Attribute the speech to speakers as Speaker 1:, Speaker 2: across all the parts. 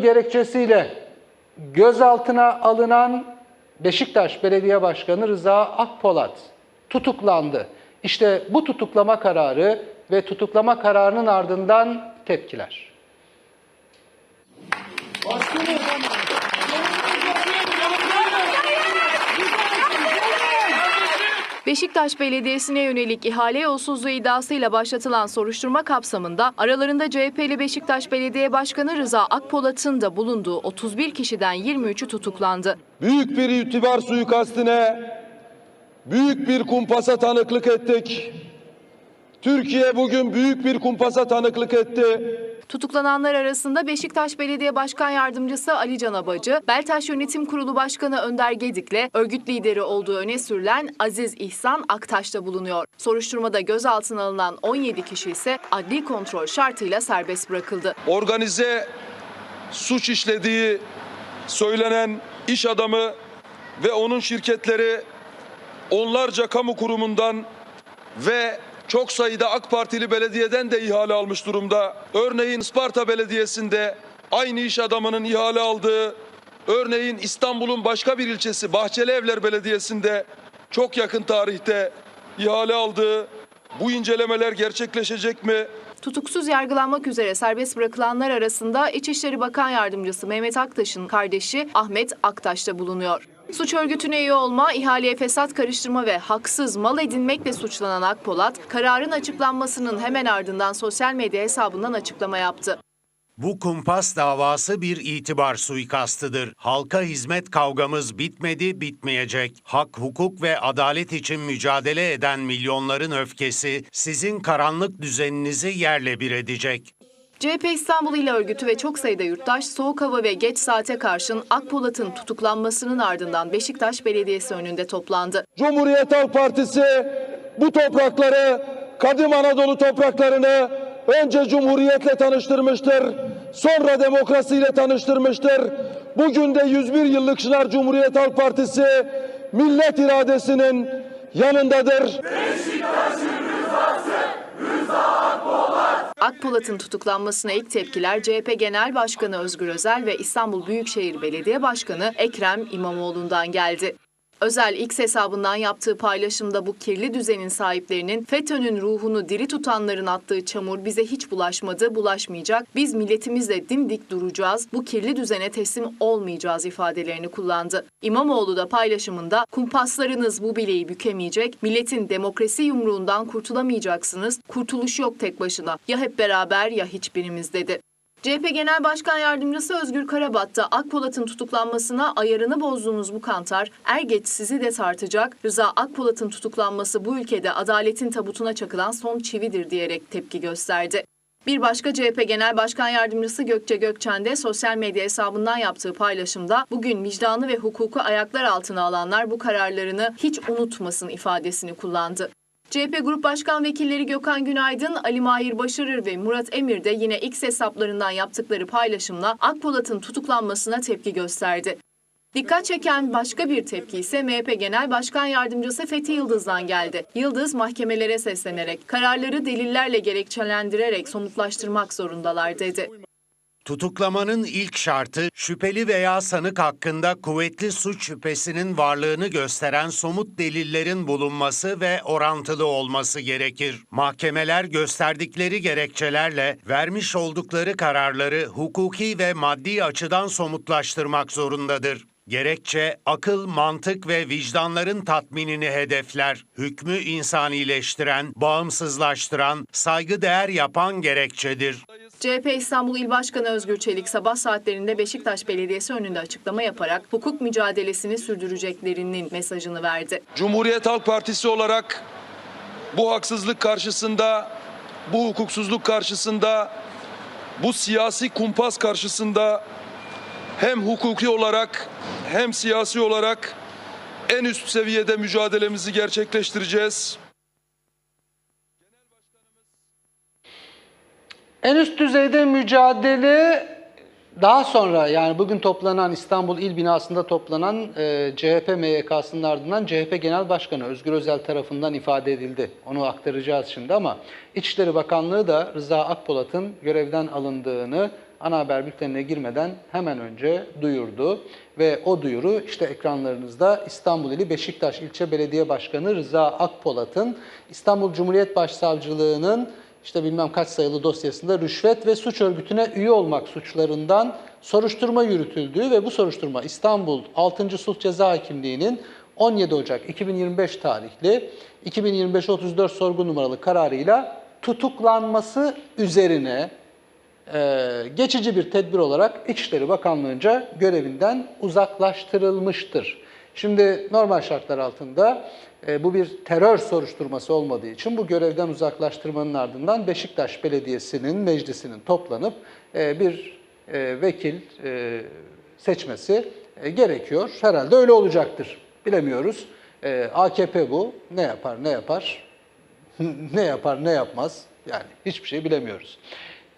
Speaker 1: gerekçesiyle gözaltına alınan Beşiktaş Belediye Başkanı Rıza Akpolat tutuklandı. İşte bu tutuklama kararı ve tutuklama kararının ardından tepkiler.
Speaker 2: Beşiktaş Belediyesi'ne yönelik ihale yolsuzluğu iddiasıyla başlatılan soruşturma kapsamında aralarında CHP'li Beşiktaş Belediye Başkanı Rıza Akpolat'ın da bulunduğu 31 kişiden 23'ü tutuklandı.
Speaker 3: büyük bir itibar suikastine, büyük bir kumpasa tanıklık ettik. Türkiye bugün büyük bir kumpasa tanıklık etti.
Speaker 2: Tutuklananlar arasında Beşiktaş Belediye Başkan Yardımcısı Ali Can Abacı, Beltaş Yönetim Kurulu Başkanı Önder Gedik'le örgüt lideri olduğu öne sürülen Aziz İhsan Aktaş da bulunuyor. Soruşturmada gözaltına alınan 17 kişi ise adli kontrol şartıyla serbest bırakıldı.
Speaker 3: Organize suç işlediği söylenen iş adamı ve onun şirketleri onlarca kamu kurumundan ve çok sayıda AK Partili belediyeden de ihale almış durumda. Örneğin Isparta Belediyesi'nde aynı iş adamının ihale aldığı, örneğin İstanbul'un başka bir ilçesi Bahçeli Evler Belediyesi'nde çok yakın tarihte ihale aldığı bu incelemeler gerçekleşecek mi?
Speaker 2: Tutuksuz yargılanmak üzere serbest bırakılanlar arasında İçişleri Bakan Yardımcısı Mehmet Aktaş'ın kardeşi Ahmet Aktaş da bulunuyor. Suç örgütüne üye olma, ihaleye fesat karıştırma ve haksız mal edinmekle suçlanan Akpolat, kararın açıklanmasının hemen ardından sosyal medya hesabından açıklama yaptı.
Speaker 4: Bu kumpas davası bir itibar suikastıdır. Halka hizmet kavgamız bitmedi, bitmeyecek. Hak, hukuk ve adalet için mücadele eden milyonların öfkesi sizin karanlık düzeninizi yerle bir edecek.
Speaker 2: CHP İstanbul İl Örgütü ve çok sayıda yurttaş soğuk hava ve geç saate karşın Akpolat'ın tutuklanmasının ardından Beşiktaş Belediyesi önünde toplandı.
Speaker 3: Cumhuriyet Halk Partisi bu toprakları, kadim Anadolu topraklarını önce cumhuriyetle tanıştırmıştır, sonra demokrasiyle tanıştırmıştır. Bugün de 101 yıllık Çınar Cumhuriyet Halk Partisi millet iradesinin yanındadır.
Speaker 2: Akpolat'ın tutuklanmasına ilk tepkiler CHP Genel Başkanı Özgür Özel ve İstanbul Büyükşehir Belediye Başkanı Ekrem İmamoğlu'ndan geldi. Özel X hesabından yaptığı paylaşımda bu kirli düzenin sahiplerinin FETÖ'nün ruhunu diri tutanların attığı çamur bize hiç bulaşmadı, bulaşmayacak. Biz milletimizle dimdik duracağız, bu kirli düzene teslim olmayacağız ifadelerini kullandı. İmamoğlu da paylaşımında kumpaslarınız bu bileği bükemeyecek, milletin demokrasi yumruğundan kurtulamayacaksınız, kurtuluş yok tek başına. Ya hep beraber ya hiçbirimiz dedi. CHP Genel Başkan Yardımcısı Özgür Karabat da Akpolat'ın tutuklanmasına ayarını bozduğunuz bu kantar er geç sizi de tartacak. Rıza Akpolat'ın tutuklanması bu ülkede adaletin tabutuna çakılan son çividir diyerek tepki gösterdi. Bir başka CHP Genel Başkan Yardımcısı Gökçe Gökçen de sosyal medya hesabından yaptığı paylaşımda bugün vicdanı ve hukuku ayaklar altına alanlar bu kararlarını hiç unutmasın ifadesini kullandı. CHP Grup Başkan Vekilleri Gökhan Günaydın, Ali Mahir Başarır ve Murat Emir de yine X hesaplarından yaptıkları paylaşımla Akpolat'ın tutuklanmasına tepki gösterdi. Dikkat çeken başka bir tepki ise MHP Genel Başkan Yardımcısı Fethi Yıldız'dan geldi. Yıldız mahkemelere seslenerek kararları delillerle gerekçelendirerek somutlaştırmak zorundalar dedi.
Speaker 4: Tutuklamanın ilk şartı şüpheli veya sanık hakkında kuvvetli suç şüphesinin varlığını gösteren somut delillerin bulunması ve orantılı olması gerekir. Mahkemeler gösterdikleri gerekçelerle vermiş oldukları kararları hukuki ve maddi açıdan somutlaştırmak zorundadır. Gerekçe akıl, mantık ve vicdanların tatminini hedefler. Hükmü insanileştiren, bağımsızlaştıran, saygıdeğer yapan gerekçedir.
Speaker 2: CHP İstanbul İl Başkanı Özgür Çelik sabah saatlerinde Beşiktaş Belediyesi önünde açıklama yaparak hukuk mücadelesini sürdüreceklerinin mesajını verdi.
Speaker 3: Cumhuriyet Halk Partisi olarak bu haksızlık karşısında, bu hukuksuzluk karşısında, bu siyasi kumpas karşısında hem hukuki olarak hem siyasi olarak en üst seviyede mücadelemizi gerçekleştireceğiz.
Speaker 1: En üst düzeyde mücadele daha sonra yani bugün toplanan İstanbul İl binasında toplanan e, CHP MYK'sının ardından CHP Genel Başkanı Özgür Özel tarafından ifade edildi. Onu aktaracağız şimdi ama İçişleri Bakanlığı da Rıza Akpolat'ın görevden alındığını ana haber bültenine girmeden hemen önce duyurdu. Ve o duyuru işte ekranlarınızda İstanbul ili Beşiktaş İlçe Belediye Başkanı Rıza Akpolat'ın İstanbul Cumhuriyet Başsavcılığı'nın işte bilmem kaç sayılı dosyasında rüşvet ve suç örgütüne üye olmak suçlarından soruşturma yürütüldüğü ve bu soruşturma İstanbul 6. Sulh Ceza Hakimliği'nin 17 Ocak 2025 tarihli 2025-34 sorgu numaralı kararıyla tutuklanması üzerine e, geçici bir tedbir olarak İçişleri Bakanlığı'nca görevinden uzaklaştırılmıştır. Şimdi normal şartlar altında e, bu bir terör soruşturması olmadığı için bu görevden uzaklaştırmanın ardından Beşiktaş Belediyesi'nin meclisinin toplanıp e, bir e, vekil seçmesi gerekiyor. Herhalde öyle olacaktır. Bilemiyoruz. AKP bu. Ne yapar ne yapar? ne yapar ne yapmaz? Yani hiçbir şey bilemiyoruz.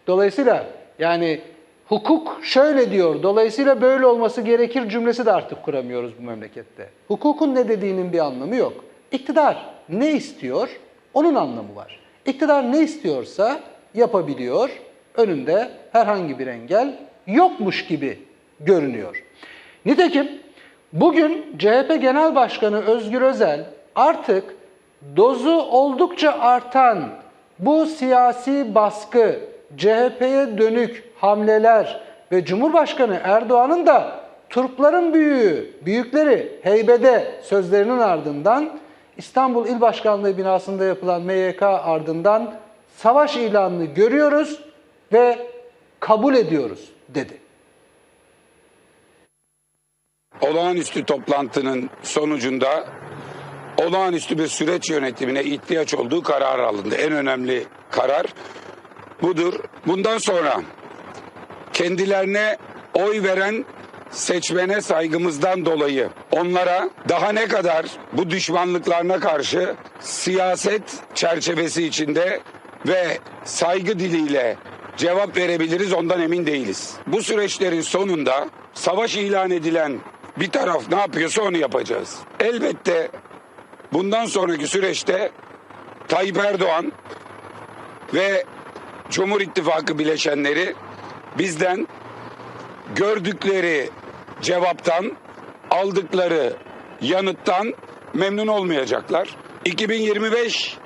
Speaker 1: Dolayısıyla yani hukuk şöyle diyor, dolayısıyla böyle olması gerekir cümlesi de artık kuramıyoruz bu memlekette. Hukukun ne dediğinin bir anlamı yok. İktidar ne istiyor? Onun anlamı var. İktidar ne istiyorsa yapabiliyor. Önünde herhangi bir engel yokmuş gibi görünüyor. Nitekim bugün CHP Genel Başkanı Özgür Özel artık dozu oldukça artan bu siyasi baskı, CHP'ye dönük hamleler ve Cumhurbaşkanı Erdoğan'ın da Turpların büyüğü, büyükleri heybede sözlerinin ardından İstanbul İl Başkanlığı binasında yapılan MYK ardından savaş ilanını görüyoruz ve kabul ediyoruz dedi.
Speaker 5: olağanüstü toplantının sonucunda olağanüstü bir süreç yönetimine ihtiyaç olduğu karar alındı. En önemli karar budur. Bundan sonra kendilerine oy veren seçmene saygımızdan dolayı onlara daha ne kadar bu düşmanlıklarına karşı siyaset çerçevesi içinde ve saygı diliyle cevap verebiliriz ondan emin değiliz. Bu süreçlerin sonunda savaş ilan edilen bir taraf ne yapıyorsa onu yapacağız. Elbette bundan sonraki süreçte Tayyip Erdoğan ve Cumhur İttifakı bileşenleri bizden gördükleri cevaptan, aldıkları yanıttan memnun olmayacaklar. 2025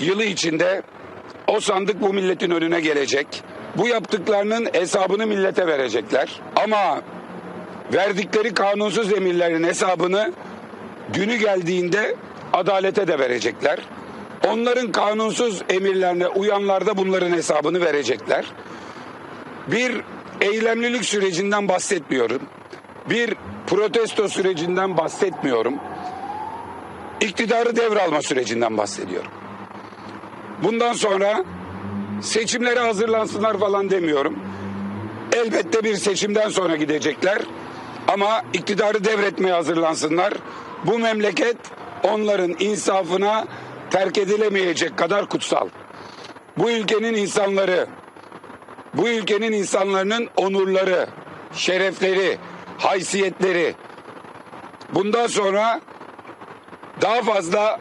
Speaker 5: yılı içinde o sandık bu milletin önüne gelecek. Bu yaptıklarının hesabını millete verecekler. Ama verdikleri kanunsuz emirlerin hesabını günü geldiğinde adalete de verecekler. Onların kanunsuz emirlerine uyanlar da bunların hesabını verecekler. Bir eylemlilik sürecinden bahsetmiyorum. Bir protesto sürecinden bahsetmiyorum. İktidarı devralma sürecinden bahsediyorum. Bundan sonra seçimlere hazırlansınlar falan demiyorum. Elbette bir seçimden sonra gidecekler. Ama iktidarı devretmeye hazırlansınlar. Bu memleket onların insafına terk edilemeyecek kadar kutsal. Bu ülkenin insanları, bu ülkenin insanların onurları, şerefleri, haysiyetleri bundan sonra daha fazla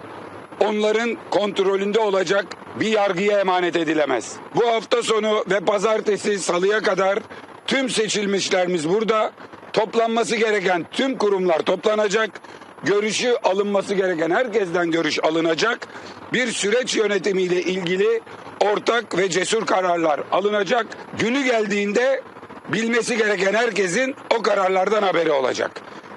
Speaker 5: onların kontrolünde olacak bir yargıya emanet edilemez. Bu hafta sonu ve pazartesi salıya kadar tüm seçilmişlerimiz burada. Toplanması gereken tüm kurumlar toplanacak. Görüşü alınması gereken herkesten görüş alınacak. Bir süreç yönetimiyle ilgili ortak ve cesur kararlar alınacak. Günü geldiğinde bilmesi gereken herkesin o kararlardan haberi olacak.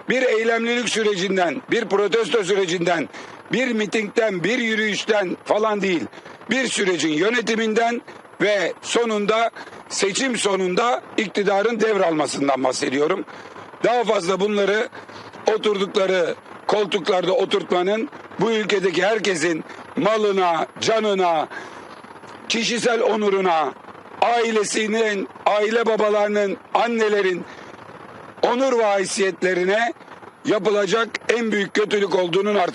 Speaker 5: Bir eylemlilik sürecinden, bir protesto sürecinden, bir mitingden, bir yürüyüşten falan değil. Bir sürecin yönetiminden ve sonunda seçim sonunda iktidarın devralmasından bahsediyorum. Daha fazla bunları oturdukları koltuklarda oturtmanın bu ülkedeki herkesin malına, canına, kişisel onuruna, ailesinin, aile babalarının, annelerin onur ve haysiyetlerine yapılacak en büyük kötülük olduğunun artık